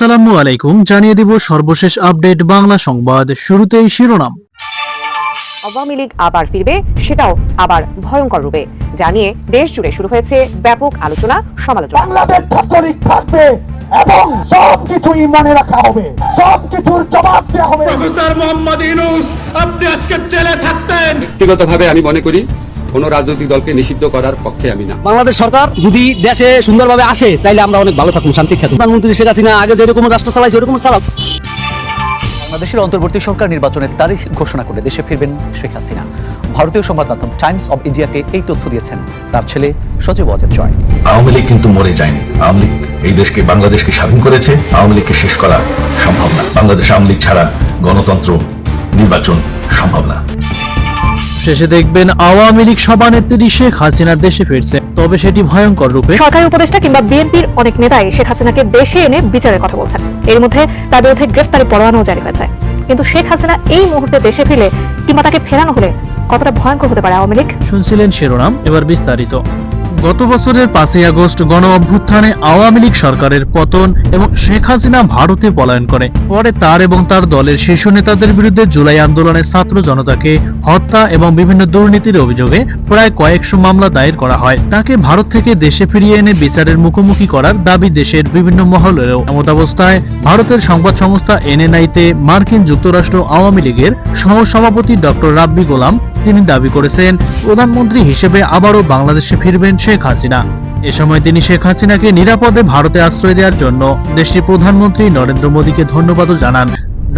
আসসালামু আলাইকুম জানিয়ে দিব সর্বশেষ আপডেট বাংলা সংবাদ শুরুতেই শিরোনাম। আওয়ামী লীগ আবার ফিরবে সেটাও আবার ভয়ঙ্কর রূপে। জানিয়ে দেশ জুড়ে শুরু হয়েছে ব্যাপক আলোচনা সমালোচনা। বাংলাদেশ ছাত্রলীগ থাকবে এবং সব কিছুই মনে রাখা হবে। সব কিছুর জবাব দেওয়া হবে। প্রফেসর মোহাম্মদ ইউনুস আপনি আজকে জেলে থাকতেন। ব্যক্তিগতভাবে আমি মনে করি কোনো রাজনৈতিক দলকে নিষিদ্ধ করার পক্ষে আমি না। বাংলাদেশ সরকার যদি দেশে সুন্দরভাবে আসে তাইলে আমরা অনেক ভালো থাকুন শান্তি থাকুন প্রধানমন্ত্রী শেখ হাসিনা আগে যেরকম রাষ্ট্র চালাইছে ওরকম চালাক। বাংলাদেশের অন্তর্বর্তী সরকার নির্বাচনের তারিখ ঘোষণা করে দেশে ফিরবেন শেখ হাসিনা। ভারতীয় সংবাদ মাধ্যম টাইমস অব ইন্ডিয়াকে এই তথ্য দিয়েছেন তার ছেলে সজীব অজয় জয়। আওয়ামী লীগ কিন্তু মরে যায়নি। আওয়ামী লীগ এই দেশকে বাংলাদেশকে স্বাধীন করেছে। আওয়ামী লীগকে শেষ করা সম্ভব না। বাংলাদেশ আওয়ামী লীগ ছাড়া গণতন্ত্র নির্বাচন সম্ভব না। শেষে দেখবেন আওয়ামী লীগ সভানেত্রী শেখ হাসিনা দেশে ফিরছে। তবে সেটি ভয়ঙ্কর রূপে সরকারি উপদেষ্টা কিংবা বিএনপির অনেক নেতাই শেখ হাসিনাকে দেশে এনে বিচারের কথা বলছেন। এর মধ্যে তার বিরুদ্ধে গ্রেফতারি পরোয়ানাও জারি হয়েছে। কিন্তু শেখ হাসিনা এই মুহূর্তে দেশে ফিরে কিংবা তাকে ফেরানো হলে কতটা ভয়ঙ্কর হতে পারে আওয়ামী লীগ? শুনছিলেন শিরোনাম এবার বিস্তারিত। গত বছরের পাঁচই আগস্ট গণ অভ্যুত্থানে আওয়ামী লীগ সরকারের পতন এবং শেখ হাসিনা ভারতে পলায়ন করে। পরে তার এবং তার দলের শীর্ষ নেতাদের বিরুদ্ধে জুলাই আন্দোলনে ছাত্র জনতাকে হত্যা এবং বিভিন্ন দুর্নীতির অভিযোগে প্রায় কয়েকশো মামলা দায়ের করা হয়। তাকে ভারত থেকে দেশে ফিরিয়ে এনে বিচারের মুখোমুখি করার দাবি দেশের বিভিন্ন মহলেরও এমতাবস্থায় ভারতের সংবাদ সংস্থা এনএনআইতে মার্কিন যুক্তরাষ্ট্র আওয়ামী লীগের সহসভাপতি ডক্টর রাব্বি গোলাম তিনি দাবি করেছেন, প্রধানমন্ত্রী হিসেবে আবারও বাংলাদেশে ফিরবেন শেখ হাসিনা। এ সময় তিনি শেখ হাসিনাকে নিরাপদে ভারতে আশ্রয় দেওয়ার জন্য দেশটির প্রধানমন্ত্রী নরেন্দ্র মোদীকে ধন্যবাদও জানান।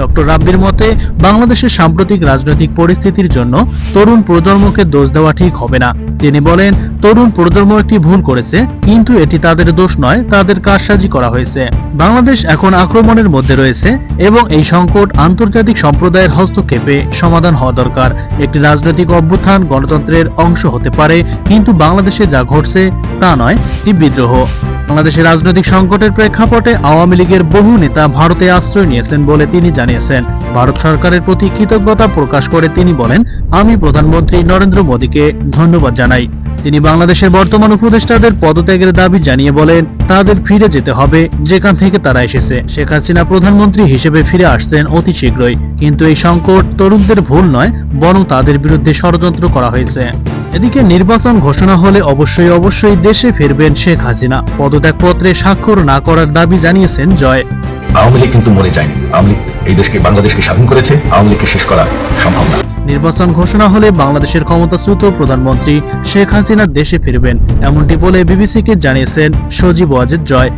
ডক্টর রাব্বির মতে, বাংলাদেশের সাম্প্রতিক রাজনৈতিক পরিস্থিতির জন্য তরুণ প্রজন্মকে দোষ দেওয়া ঠিক হবে না। তিনি বলেন, তরুণ প্রজন্ম একটি ভুল করেছে, কিন্তু এটি তাদের দোষ নয়, তাদের কারসাজি করা হয়েছে। বাংলাদেশ এখন আক্রমণের মধ্যে রয়েছে এবং এই সংকট আন্তর্জাতিক সম্প্রদায়ের হস্তক্ষেপে সমাধান হওয়া দরকার। একটি রাজনৈতিক অভ্যুত্থান গণতন্ত্রের অংশ হতে পারে, কিন্তু বাংলাদেশে যা ঘটছে তা নয় বিদ্রোহ। বাংলাদেশের রাজনৈতিক সংকটের প্রেক্ষাপটে আওয়ামী লীগের বহু নেতা ভারতে আশ্রয় নিয়েছেন বলে তিনি জানিয়েছেন। ভারত সরকারের প্রতি কৃতজ্ঞতা প্রকাশ করে তিনি বলেন, আমি প্রধানমন্ত্রী নরেন্দ্র মোদীকে ধন্যবাদ জানাই। তিনি বাংলাদেশের বর্তমান উপদেষ্টাদের পদত্যাগের দাবি জানিয়ে বলেন, তাদের ফিরে যেতে হবে যেখান থেকে তারা এসেছে। শেখ হাসিনা প্রধানমন্ত্রী হিসেবে ফিরে আসছেন অতি শীঘ্রই। কিন্তু এই সংকট তরুণদের ভুল নয়, বরং তাদের বিরুদ্ধে ষড়যন্ত্র করা হয়েছে। এদিকে নির্বাচন ঘোষণা হলে অবশ্যই অবশ্যই দেশে ফিরবেন শেখ হাসিনা। পদত্যাগপত্রে স্বাক্ষর না করার দাবি জানিয়েছেন জয়। আওয়ামী লীগ কিন্তু মরে যায়নি। আওয়ামী লীগ এই দেশকে বাংলাদেশকে স্বাধীন করেছে। আওয়ামী লীগকে শেষ করা সম্ভব না। নির্বাচন ঘোষণা হলে বাংলাদেশের ক্ষমতাচ্যুত প্রধানমন্ত্রী শেখ হাসিনা দেশে ফিরবেন। এমনটি বলে বিবিসিকে জানিয়েছেন সজীব ওয়াজেদ জয়।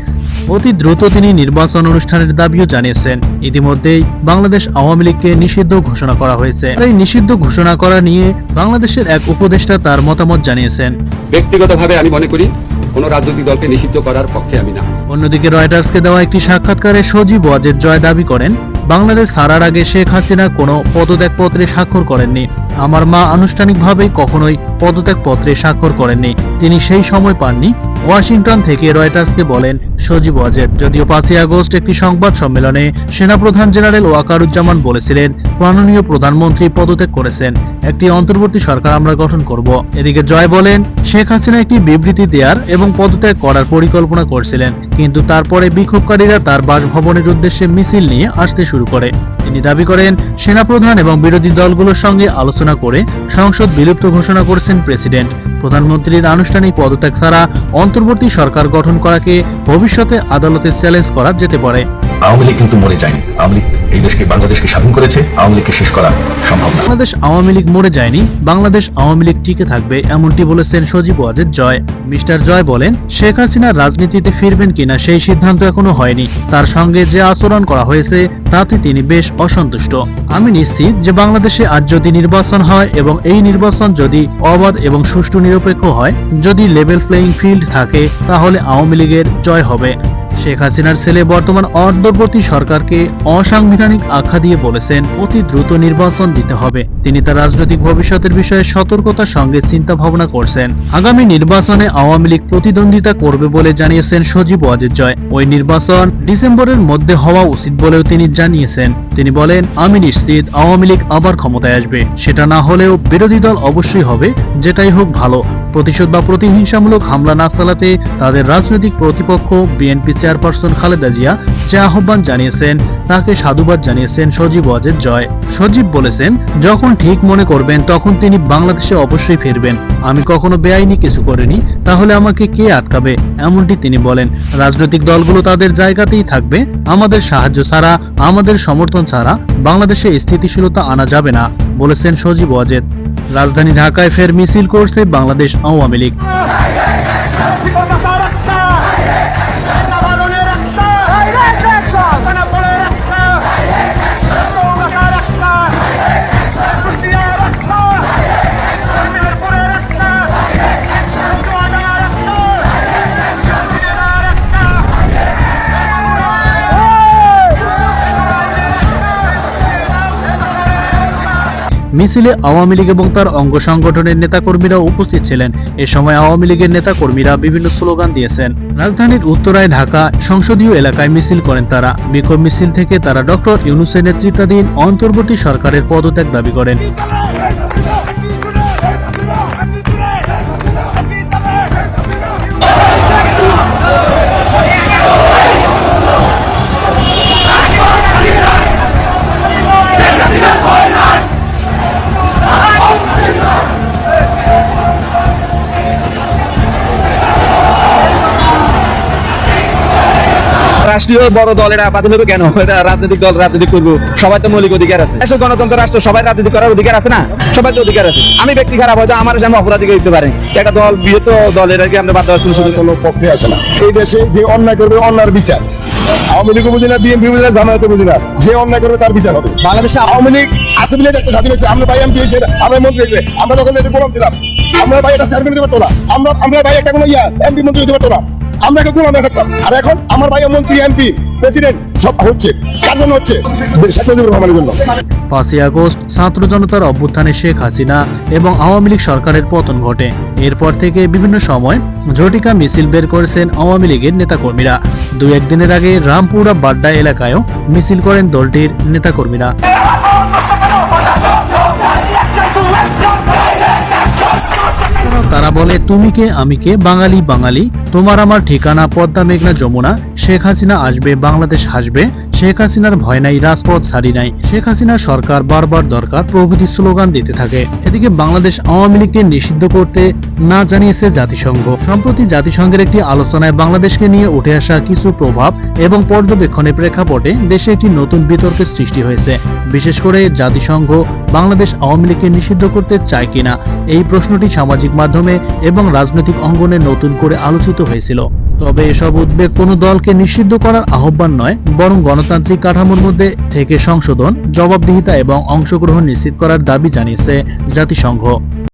অতি দ্রুত তিনি নির্বাচন অনুষ্ঠানের দাবিও জানিয়েছেন। ইতিমধ্যেই বাংলাদেশ আওয়ামী লীগকে নিষিদ্ধ ঘোষণা করা হয়েছে। এই নিষিদ্ধ ঘোষণা করা নিয়ে বাংলাদেশের এক উপদেষ্টা তার মতামত জানিয়েছেন। ব্যক্তিগতভাবে আমি মনে করি কোনো রাজনৈতিক দলকে নিষিদ্ধ করার পক্ষে আমি না। অন্যদিকে রয়টার্সকে দেওয়া একটি সাক্ষাৎকারে সজীব ওয়াজেদ জয় দাবি করেন বাংলাদেশ ছাড়ার আগে শেখ হাসিনা কোনো পদত্যাগপত্রে স্বাক্ষর করেননি। আমার মা আনুষ্ঠানিকভাবে কখনোই পদত্যাগপত্রে স্বাক্ষর করেননি। তিনি সেই সময় পাননি। ওয়াশিংটন থেকে রয়টার্সকে বলেন সজীব ওয়াজেদ। যদিও পাঁচই আগস্ট একটি সংবাদ সম্মেলনে সেনাপ্রধান জেনারেল ওয়াকারুজ্জামান বলেছিলেন, মাননীয় প্রধানমন্ত্রী পদত্যাগ করেছেন। একটি অন্তর্বর্তী সরকার আমরা গঠন করব। এদিকে জয় বলেন, শেখ হাসিনা একটি বিবৃতি দেওয়ার এবং পদত্যাগ করার পরিকল্পনা করছিলেন। কিন্তু তারপরে বিক্ষোভকারীরা তার বাসভবনের উদ্দেশ্যে মিছিল নিয়ে আসতে শুরু করে। তিনি দাবি করেন, সেনাপ্রধান এবং বিরোধী দলগুলোর সঙ্গে আলোচনা করে সংসদ বিলুপ্ত ঘোষণা করেছেন প্রেসিডেন্ট। প্রধানমন্ত্রীর আনুষ্ঠানিক পদত্যাগ ছাড়া অন্তর্বর্তী সরকার গঠন করাকে ভবিষ্যতে আদালতে চ্যালেঞ্জ করা যেতে পারে। আওয়ামী লীগ কিন্তু মরে যায়নি। আওয়ামী লীগ এই দেশকে বাংলাদেশকে স্বাধীন করেছে, আওয়ামী লীগকে শেষ করা সম্ভব না। বাংলাদেশ আওয়ামী লীগ মরে যায়নি, বাংলাদেশ আওয়ামী লীগ টিকে থাকবে, এমনটি বলেছেন সজীব ওয়াজেদ জয়। মিস্টার জয় বলেন, শেখ হাসিনা রাজনীতিতে ফিরবেন কিনা সেই সিদ্ধান্ত এখনও হয়নি। তার সঙ্গে যে আচরণ করা হয়েছে, তাতে তিনি বেশ অসন্তুষ্ট। আমি নিশ্চিত যে বাংলাদেশে আজ যদি নির্বাচন হয় এবং এই নির্বাচন যদি অবাধ এবং সুষ্ঠু নিরপেক্ষ হয়, যদি লেভেল প্লেইং ফিল্ড থাকে, তাহলে আওয়ামী লীগের জয় হবে। শেখ হাসিনার ছেলে বর্তমান অন্তর্বর্তী সরকারকে অসাংবিধানিক আখ্যা দিয়ে বলেছেন, অতি দ্রুত নির্বাচন দিতে হবে। তিনি তার রাজনৈতিক ভবিষ্যতের বিষয়ে সতর্কতার সঙ্গে চিন্তা ভাবনা করছেন। আগামী নির্বাচনে আওয়ামী লীগ প্রতিদ্বন্দ্বিতা করবে বলে জানিয়েছেন সজীব ওয়াজেদ জয় ওই নির্বাচন ডিসেম্বরের মধ্যে হওয়া উচিত বলেও তিনি জানিয়েছেন। তিনি বলেন, আমি নিশ্চিত আওয়ামী লীগ আবার ক্ষমতায় আসবে। সেটা না হলেও বিরোধী দল অবশ্যই হবে, যেটাই হোক ভালো। প্রতিশোধ বা প্রতিহিংসামূলক হামলা না চালাতে তাদের রাজনৈতিক প্রতিপক্ষ, বিএনপি চেয়ারপারসন খালেদা জিয়া যে আহ্বান জানিয়েছেন, তাকে সাধুবাদ জানিয়েছেন সজীব ওয়াজেদ জয়। সজীব বলেছেন, যখন ঠিক মনে করবেন, তখন তিনি বাংলাদেশে অবশ্যই ফিরবেন। আমি কখনো বেআইনি কিছু করিনি, তাহলে আমাকে কে আটকাবে? এমনটি তিনি বলেন। রাজনৈতিক দলগুলো তাদের জায়গাতেই থাকবে। আমাদের সাহায্য ছাড়া, আমাদের সমর্থন ছাড়া বাংলাদেশে স্থিতিশীলতা আনা যাবে না, বলেছেন সজীব ওয়াজেদ। রাজধানী ঢাকায় ফের মিছিল করছে বাংলাদেশ আওয়ামী লীগ। মিছিলে আওয়ামী লীগ এবং তার অঙ্গ সংগঠনের নেতাকর্মীরা উপস্থিত ছিলেন। এ সময় আওয়ামী লীগের নেতাকর্মীরা বিভিন্ন স্লোগান দিয়েছেন। রাজধানীর উত্তরায়, ঢাকা সংসদীয় এলাকায় মিছিল করেন তারা। বিক্ষোভ মিছিল থেকে তারা ডক্টর ইউনুসের নেতৃত্বাধীন অন্তর্বর্তী সরকারের পদত্যাগ দাবি করেন। রাষ্ট্রীয় বড় দলেরা বাতিল হবে কেন? এটা রাজনৈতিক দল রাজনীতি করব। সবাই তো মৌলিক অধিকার আছে। আসলে গণতন্ত্র রাষ্ট্র সবাই রাজনীতি করার অধিকার আছে না? সবাই তো অধিকার আছে। আমি ব্যক্তি খারাপ হয়তো আমার সামনে অপরাধী দিতে পারে। একটা দল বৃহত্তর দলের আর কি আমরা বাদ দেওয়ার কোনো সুযোগ কোনো প্রশ্নই আসে না। এই দেশে যে অন্যায় করবে অন্যার বিচার। আওয়ামী বুঝি না বিএনপি বুঝি না জামায়াতে বুঝি না। যে অন্যায় করবে তার বিচার হবে। বাংলাদেশে আওয়ামী লীগ আছে বলে দেশটা স্বাধীন হয়েছে। আমরা ভাই এমপি হয়েছে আমরা মন্ত্রী হয়েছে। আমরা তখন গোলাম ছিলাম। আমরা ভাই এটা দিতে পারতো না। আমরা আমরা ভাই একটা কোনো ইয়া এমপি মন্ত্রী দিতে পারতো না। আমরা একটা গোলাম থাকতাম আর এখন আমার ভাই মন্ত্রী এমপি প্রেসিডেন্ট সব হচ্ছে। কার জন্য হচ্ছে? শেখ রহমানের জন্য। পাঁচই আগস্ট ছাত্র জনতার অভ্যুত্থানে শেখ হাসিনা এবং আওয়ামী লীগ সরকারের পতন ঘটে। এরপর থেকে বিভিন্ন সময় ঝটিকা মিছিল বের করেছেন আওয়ামী লীগের নেতাকর্মীরা। দুই একদিনের আগে রামপুরা বাড্ডা এলাকায়ও মিছিল করেন দলটির নেতাকর্মীরা। তারা বলে, তুমি কে? আমি কে? বাঙালি বাঙালি। তোমার আমার ঠিকানা পদ্মা মেঘনা যমুনা শেখ হাসিনা আসবে বাংলাদেশ হাসবে। শেখ হাসিনার ভয় নাই, রাজপথ ছাড়ি নাই। শেখ হাসিনার সরকার বারবার দরকার প্রভৃতি স্লোগান দিতে থাকে। এদিকে বাংলাদেশ আওয়ামী লীগকে নিষিদ্ধ করতে না জানিয়েছে জাতিসংঘ। সম্প্রতি জাতিসংঘের একটি আলোচনায় বাংলাদেশকে নিয়ে উঠে আসা কিছু প্রভাব এবং পর্যবেক্ষণের প্রেক্ষাপটে দেশে একটি নতুন বিতর্কের সৃষ্টি হয়েছে। বিশেষ করে জাতিসংঘ বাংলাদেশ আওয়ামী লীগকে নিষিদ্ধ করতে চায় কিনা, এই প্রশ্নটি সামাজিক মাধ্যমে এবং রাজনৈতিক অঙ্গনে নতুন করে আলোচিত হয়েছিল। তবে এসব উদ্বেগ কোনো দলকে নিষিদ্ধ করার আহ্বান নয়, বরং গণতান্ত্রিক কাঠামোর মধ্যে থেকে সংশোধন, জবাবদিহিতা এবং অংশগ্রহণ নিশ্চিত করার দাবি জানিয়েছে জাতিসংঘ।